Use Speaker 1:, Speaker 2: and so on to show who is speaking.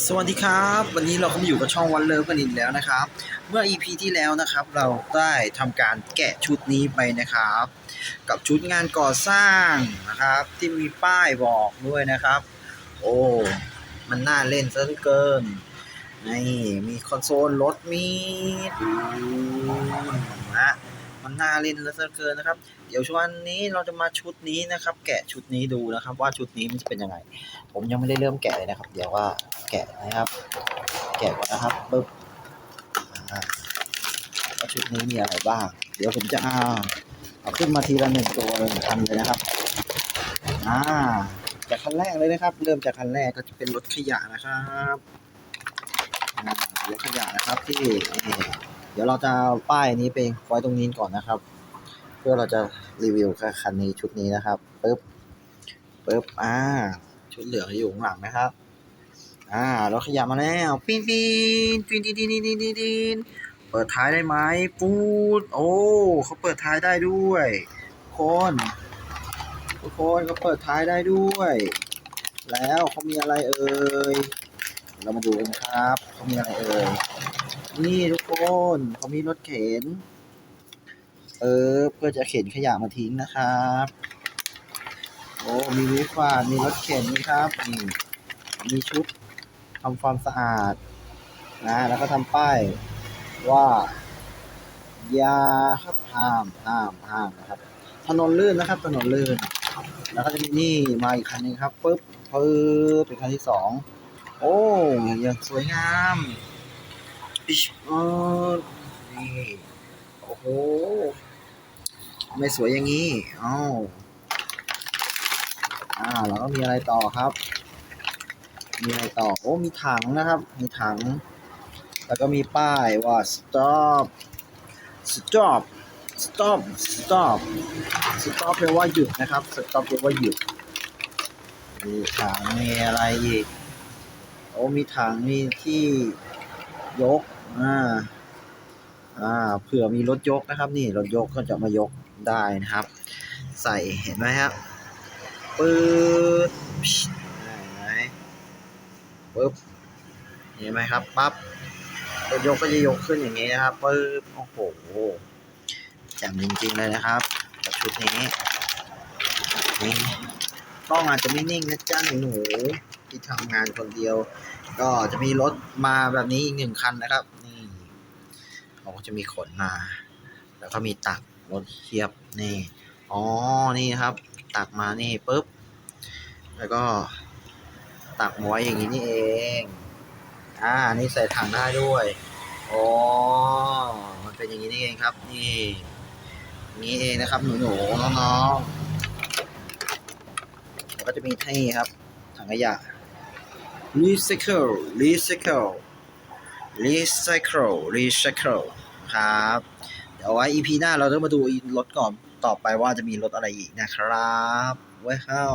Speaker 1: สวัสดีครับ วันนี้เราก็มาอยู่กับช่องวันเลิฟกันอีกแล้วนะครับ เมื่อ EP ที่แล้วนะครับ เราได้ทำการแกะชุดนี้ไปนะครับ กับชุดงานก่อสร้างนะครับ ที่มีป้ายบอกด้วยนะครับ โอ้มันน่าเล่นซะเหลือเกินนี่มีคอนโซลรถมีดูนะ มันน่าเล่นเหลือเกินนะครับ เดี๋ยวช่วงนี้เราจะมาชุดนี้นะครับ แกะชุดนี้ดูนะครับ ว่าชุดนี้มันจะเป็นยังไง ผมยังไม่ได้เริ่มแกะเลยนะครับ เดี๋ยวว่าแกะนะครับ แกะก่อนนะครับปึ๊บว่าชุดนี้มีอะไรบ้าง เดี๋ยวผมจะเอาเอาขึ้นมาทีละหนึ่งตัวหนึ่งคันเลยนะครับอ่าจากคันแรกเลยนะครับ เริ่มจากคันแรกก็จะเป็นรถขยะนะครับรถขยะนะครับที่ เดี๋ยวเราจะป้ายนี้ไปไว้ตรงนี้ก่อนนะครับ เพื่อเราจะรีวิวคันนี้ชุดนี้นะครับปึ๊บปึ๊บอ่า ชุดเหลืองอยู่ข้างหลังนะครับ อ่า เราขยับมาแล้วปีนปีนปีนดีดีดีดีดีนเปิดท้ายได้ไหมปูดโอ้เขาเปิดท้ายได้ด้วยคนทุกคนเขาเปิดท้ายได้ด้วย แล้วเขามีอะไรเอ่ยเรามาดูกันครับเขามีอะไรเอ่ย นี่ทุกคนเขามีรถเข็น เออ เพื่อจะเข็นขยะมาทิ้งนะครับ โอ้ มีวิฟาดมีรถเข็นนี่ครับนี่มีชุดทำความสะอาด นะ แล้วก็ทำป้ายว่าอย่าครับห้ามห้ามห้ามนะครับ ถนนลื่นนะครับ ถนนลื่น แล้วก็จะมีนี่มาอีกคันนึงครับปึ๊บปึ๊บเป็นคันที่สอง โอ้ยังสวยงาม อิชออนี่โอ้โหไม่สวยอย่างนี้อ้าวอ่าแล้วก็มีอะไรต่อครับ มีอะไรต่อ โอ้ มีถังนะครับ มีถัง แล้วก็มีป้ายว่า stop stop stop stop stop แปลว่าหยุดนะครับ stop แปลว่าหยุด มีถังมีอะไรอีก โอ้ มีถังมีที่ยก อ่า อ่า เผื่อมีรถยกนะครับ นี่รถยกก็จะมายกได้นะครับ ใส่เห็นไหมครับปื๊ดได้ไหมปึ๊บเห็นไหมครับปั๊บรถยกก็จะยกขึ้นอย่างนี้นะครับปึ๊บโอ้โหแจ่มจริงๆเลยนะครับกับชุดนี้นี่กล้องอาจจะไม่นิ่งนะจ้าหนู ที่ทำงานคนเดียว ก็จะมีรถมาแบบนี้อีกหนึ่งคันนะครับ นี่เขาก็จะมีขนมา แล้วก็มีตักรถเทียบนี่อ๋อนี่ครับ ตักมานี่ปุ๊บ แล้วก็ตักมาไว้อย่างนี้นี่เองอ่านี่ใส่ถังได้ด้วยอ๋อมันเป็นอย่างนี้นี่เองครับ นี่นี้เองนะครับหนูหนูๆน้องๆแล้วก็จะมีที่ครับ ถังขยะ recycle recycle recycle recycle ครับ เดี๋ยวไว้ EP หน้าเราจะมาดูรถก่อนต่อไปว่าจะมีรถอะไรอีกนะครับ ไว้เข้า